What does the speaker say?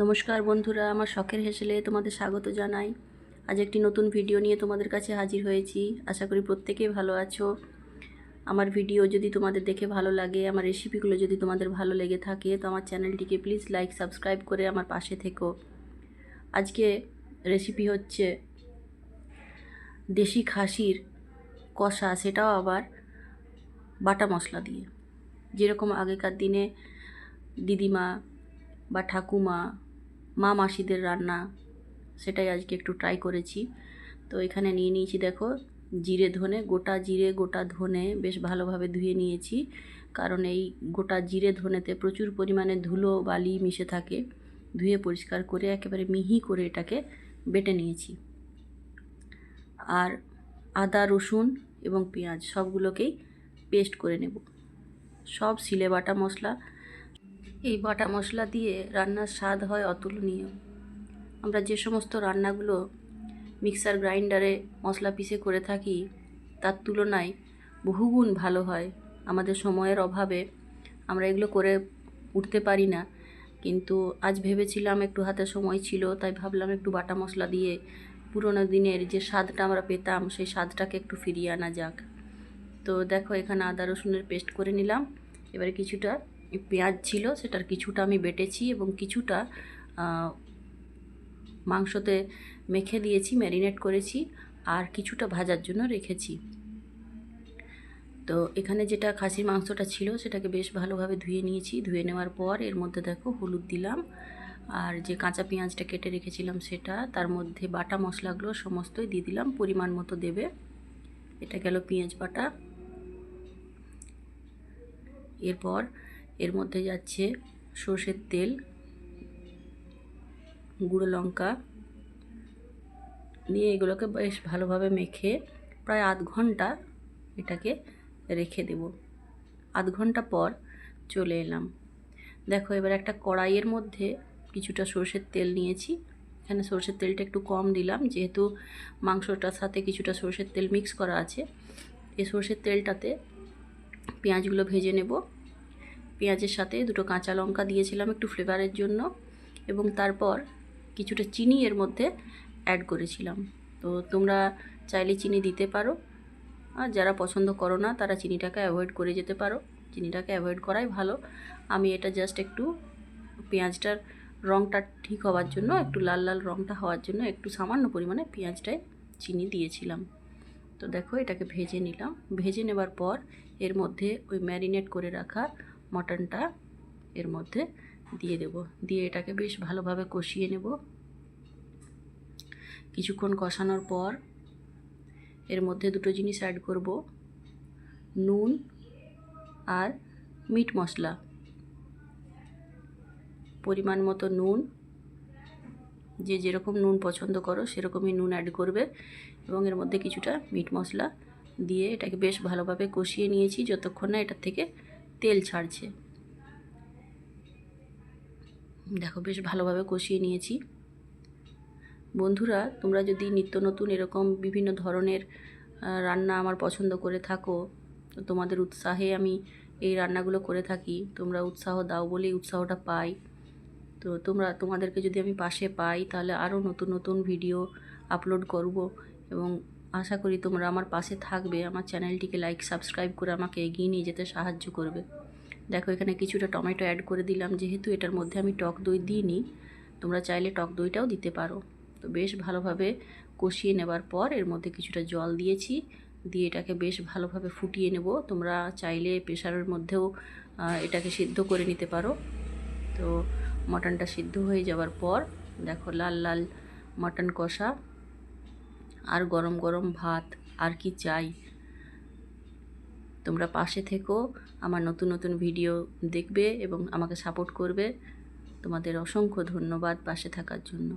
নমস্কার বন্ধুরা, আমার শখের হেসেলে তোমাদের স্বাগত জানাই। আজ একটি নতুন ভিডিও নিয়ে তোমাদের কাছে হাজির হয়েছি। আশা করি প্রত্যেকেই ভালো আছো। আমার ভিডিও যদি তোমাদের দেখে ভালো লাগে, আমার রেসিপিগুলো যদি তোমাদের ভালো লেগে থাকে, তো আমার চ্যানেলটিকে প্লিজ লাইক, সাবস্ক্রাইব করে আমার পাশে থেকো। আজকে রেসিপি হচ্ছে দেশি খাসির কষা, সেটাও আবার বাটা মশলা দিয়ে। যেরকম আগেকার দিনে দিদিমা বা ঠাকুমা, মা মাসিদের রান্না, সেটাই আজকে একটু ট্রাই করেছি। তো এখানে নিয়ে নিয়েছি দেখো, জিরে ধনে, গোটা জিরে, গোটা ধনে বেশ ভালোভাবে ধুয়ে নিয়েছি। কারণ এই গোটা জিরে ধনেতে প্রচুর পরিমাণে ধুলো বালি মিশে থাকে। ধুয়ে পরিষ্কার করে একেবারে মিহি করে এটাকে বেটে নিয়েছি। আর আদা, রসুন এবং পেঁয়াজ সবগুলোকেই পেস্ট করে নেব। সব সিলেবাটা মশলা এই বাটা মশলা দিয়ে রান্নার স্বাদ হয় অতুলনীয়। আমরা যে সমস্ত রান্নাগুলো মিক্সার গ্রাইন্ডারে মশলা পিষে করে থাকি, তার তুলনায় বহুগুণ ভালো হয়। আমাদের সময়ের অভাবে আমরা এগুলো করে উঠতে পারি না। কিন্তু আজ ভেবেছিলাম একটু হাতে সময় ছিল, তাই ভাবলাম একটু বাটা মশলা দিয়ে পুরোনো দিনের যে স্বাদটা আমরা পেতাম, সেই স্বাদটাকে একটু ফিরিয়ে আনা যাক। তো দেখো, এখানে আদা রসুনের পেস্ট করে নিলাম। এবারে কিছুটা পেঁয়াজ ছিল, সেটার কিছুটা আমি বেটেছি এবং কিছুটা মাংসতে মেখে দিয়েছি, ম্যারিনেট করেছি আর কিছুটা ভাজার জন্য রেখেছি। তো এখানে যেটা খাসির মাংসটা ছিল, সেটাকে বেশ ভালোভাবে ধুয়ে নিয়েছি। ধুয়ে নেওয়ার পর এর মধ্যে দেখো হলুদ দিলাম আর যে কাঁচা পেঁয়াজটা কেটে রেখেছিলাম সেটা, তার মধ্যে বাটা মশলাগুলো সমস্তই দিয়ে দিলাম, পরিমাণ মতো দেবে। এটা গেল পেঁয়াজ বাটা। এরপর এর মধ্যে যাচ্ছে সর্ষের তেল, গুঁড়ো লঙ্কা। দিয়ে এগুলোকে বেশ ভালোভাবে মেখে প্রায় আধ ঘণ্টা এটাকে রেখে দেব। আধ ঘণ্টা পর চলে এলাম। দেখো, এবার একটা কড়াইয়ের মধ্যে কিছুটা সর্ষের তেল নিয়েছি। এখানে সর্ষের তেলটা একটু কম দিলাম, যেহেতু মাংসটার সাথে কিছুটা সর্ষের তেল মিক্স করা আছে। এই সর্ষের তেলটাতে পেঁয়াজগুলো ভেজে নেব। পেঁয়াজের সাথে দুটো কাঁচা লঙ্কা দিয়েছিলাম একটু ফ্লেভারের জন্য এবং তারপর কিছুটা চিনি এর মধ্যে অ্যাড করেছিলাম। তো তোমরা চাইলে চিনি দিতে পারো। আর যারা পছন্দ করো না, তারা চিনিটাকে অ্যাভয়েড করে যেতে পারো। চিনিটাকে অ্যাভয়েড করাই ভালো। আমি এটা জাস্ট একটু পেঁয়াজটার রঙটা ঠিক হওয়ার জন্য, একটু লাল লাল রঙটা হওয়ার জন্য একটু সামান্য পরিমাণে পেঁয়াজটায় চিনি দিয়েছিলাম। তো দেখো এটাকে ভেজে নিলাম। ভেজে নেবার পর এর মধ্যে ওই ম্যারিনেট করে রাখা মটনটা এর মধ্যে দিয়ে দেব। দিয়ে এটাকে বেশ ভালোভাবে কষিয়ে নেব। কিছুক্ষণ কষানোর পর এর মধ্যে দুটো জিনিস অ্যাড করব। নুন আর মিট মশলা। পরিমাণ মতো নুন। যে যেরকম নুন পছন্দ করো, সেরকমই নুন অ্যাড করবে এবং এর মধ্যে কিছুটা মিট মশলা দিয়ে এটাকে বেশ ভালোভাবে কষিয়ে নিয়েছি, যতক্ষণ না এটার থেকে তেল ছাড়ছে। দেখো, বেশ ভালোভাবে কষিয়ে নিয়েছি। বন্ধুরা, তোমরা যদি নিত্য নতুন এরকম বিভিন্ন ধরনের রান্না আমার পছন্দ করে থাকো তোমাদের উৎসাহে আমি এই রান্নাগুলো করে থাকি। তোমরা উৎসাহ দাও বলেই উৎসাহটা পাই। তো তোমরা, তোমাদেরকে যদি আমি পাশে পাই, তাহলে আরও নতুন নতুন ভিডিও আপলোড করব এবং আশা করি তোমরা আমার পাশে থাকবে, আমার চ্যানেলটিকে লাইক সাবস্ক্রাইব করে আমাকে এগিয়ে নিয়ে যেতে সাহায্য করবে। দেখো, এখানে কিছুটা টমেটো অ্যাড করে দিলাম, যেহেতু এটার মধ্যে আমি টক দই দিইনি, তোমরা চাইলে টক দইটাও দিতে পারো। তো বেশ ভালোভাবে কষিয়ে নেবার পর এর মধ্যে কিছুটা জল দিয়েছি, দিয়ে এটাকে বেশ ভালোভাবে ফুটিয়ে নেব। তোমরা চাইলে প্রেশারের মধ্যেও এটাকে সিদ্ধ করে নিতে পারো। তো মটনটা সিদ্ধ হয়ে যাওয়ার পর, দেখো লাল লাল মটন কষা আর গরম গরম ভাত, আর কি চাই? তোমরা পাশে থেকো, আমার নতুন নতুন ভিডিও দেখবে এবং আমাকে সাপোর্ট করবে। তোমাদের অসংখ্য ধন্যবাদ পাশে থাকার জন্য।